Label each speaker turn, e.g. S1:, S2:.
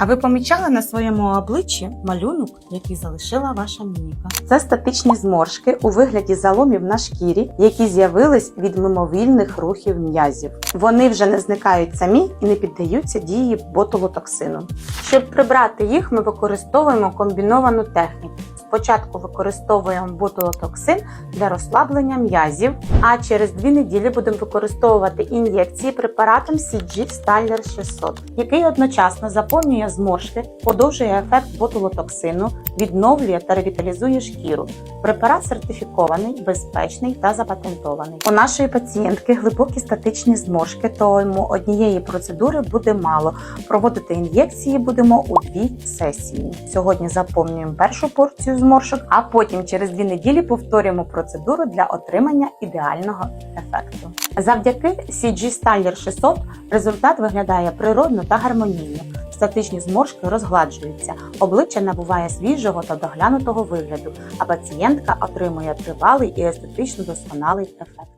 S1: А ви помічали на своєму обличчі малюнок, який залишила ваша міміка? Це статичні зморшки у вигляді заломів на шкірі, які з'явились від мимовільних рухів м'язів. Вони вже не зникають самі і не піддаються дії ботулотоксину. Щоб прибрати їх, ми використовуємо комбіновану техніку. Спочатку використовуємо ботулотоксин для розслаблення м'язів, а через дві неділі будемо використовувати ін'єкції препаратом CG Staller 600, який одночасно заповнює зморшки, подовжує ефект ботулотоксину, відновлює та ревіталізує шкіру. Препарат сертифікований, безпечний та запатентований. У нашої пацієнтки глибокі статичні зморшки, тому однієї процедури буде мало. Проводити ін'єкції будемо у дві сесії. Сьогодні заповнюємо першу порцію зморшок, а потім через дві неділі повторюємо процедуру для отримання ідеального ефекту. Завдяки CG Styler 600 результат виглядає природно та гармонійно. Статичні зморшки розгладжуються, обличчя набуває свіжого та доглянутого вигляду, а пацієнтка отримує тривалий і естетично досконалий ефект.